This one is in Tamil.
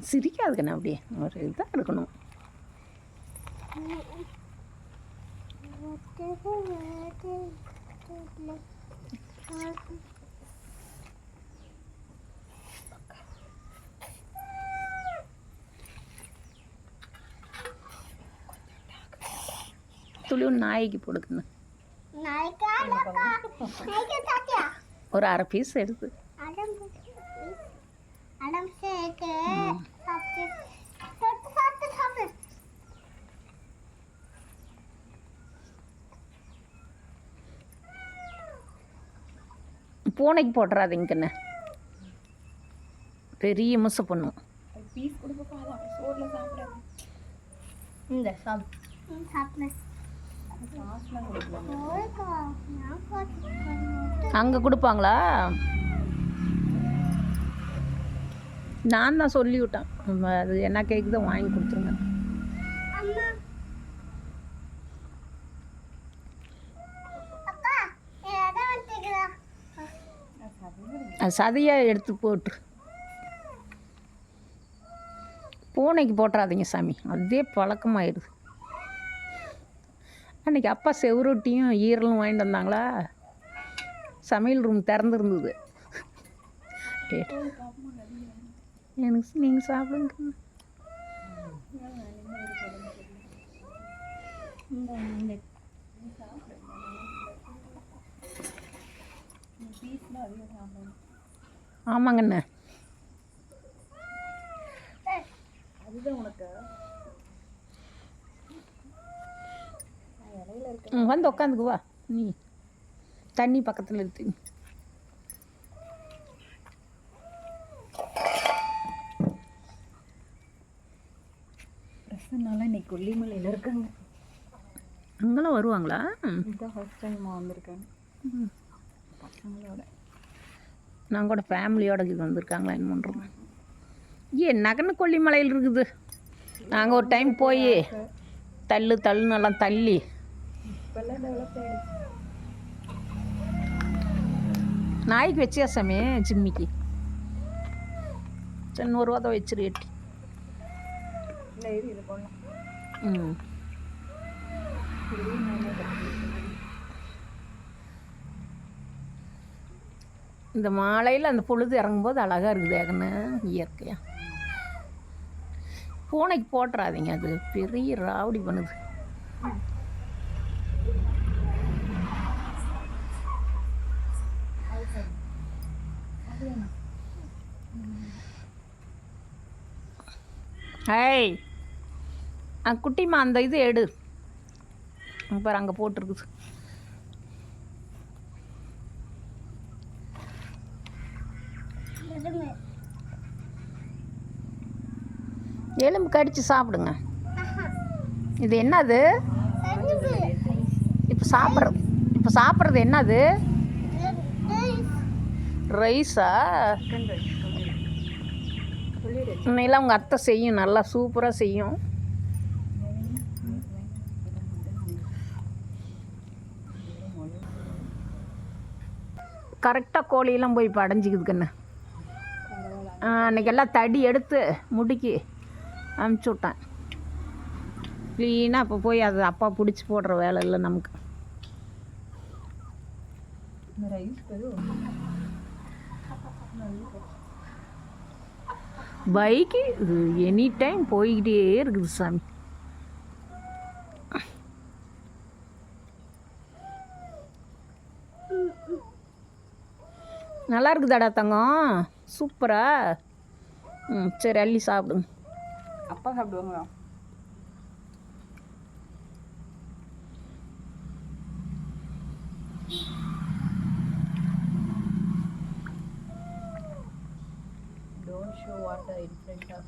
சிரிக்காதுக்கண்ணா அப்படியே ஒரு இதாக இருக்கணும். துளியும் நாய்க்கு போடுக்கண்ணு ஒரு அரை பீஸ் எடுத்து. அடம் சேர்த்து சாப்பிட்டு தொட்டு சாப்பிட்டு சாப்பிடு பூனைக்கு போட்டுறாதீங்கண்ணே பெரிய முசை பண்ணும் பீஸ் கொடுக்கப்பா அதான் சோறில் சாப்பிடாது. இந்த சாப்பிடு. அங்கே கொடுப்பாங்களா? நான் தான் சொல்லி விட்டேன் அது என்ன கேக்கு தான் வாங்கி கொடுத்துருங்க. அது சதையாக எடுத்து போட்டு. பூனைக்கு போட்டுறாதீங்க சாமி. அதே பழக்கமாயிடுது. அன்றைக்கி அப்பா செவரொட்டியும் ஈரலும் வாங்கிட்டு வந்தாங்களா? சமையல் ரூம் திறந்துருந்தது. கேட்டு எனக்கு நீங்கள் சாப்பிடுங்க. பீஸ்லாம் அதுதான் உனக்கு வந்து உட்காந்துக்கு வா. நீ தண்ணி பக்கத்தில் இருக்கு. பிரசன்னால இன்னைக்கு கொல்லிமலையில் இருக்காங்க. அங்கெல்லாம் வருவாங்களா? இதுதான் ஃபர்ஸ்ட் டைம் வந்திருக்காங்க பசங்களோட. நான் கூட ஃபேமிலியோட இது வந்திருக்காங்களா என்ன பண்ணுறோம் ஏன் நகன கொல்லிமலையில் இருக்குது. நாங்கள் ஒரு டைம் போய் தள்ளு தள்ளுன்னு எல்லாம் தள்ளி. நாய்க்கு வச்சியா சாமி ஜிம்மிக்கு? சரி நூறுரூவா தான் வச்சிரு எட்டி. இது போடலாம். ம். இந்த மாலையில் அந்த பொழுது இறங்கும்போது அழகாக இருக்குது ஏகன்னு இயற்கையாக பூனைக்கு போட்டுறாதீங்க அது பெரிய ராவடி பண்ணுது. ஹேய் ஆ குட்டிம்மா அந்த இது எடு. பாரு அங்கே போட்டிருக்குது எலும்பு கடிச்சு சாப்பிடுங்க. இது என்னது? இப்போ சாப்பிட்றது இப்போ சாப்பிட்றது என்னது? ரைஸா? இன்னையெல்லாம் உங்கள் அத்தை செய்யும் நல்லா சூப்பராக செய்யும். கரெக்டாக கோழியெல்லாம் போய் இப்போ அடைஞ்சிக்குது கண்ணு எல்லாம் தடி எடுத்து முடிக்கி அமுச்சு விட்டேன். க்ளீனாக இப்போ போய் அது அப்பா பிடிச்சி போடுற வேலை இல்லை நமக்கு. ரைஸ் பைக்கு இது எனி டைம் போய்கிட்டே இருக்குது சாமி. நல்லா இருக்குதாடா தங்கம்? சூப்பரா? ம் சரி அள்ளி சாப்பிடுங்க அப்பா சாப்பிடுவாங்களா? Don't show what the in front of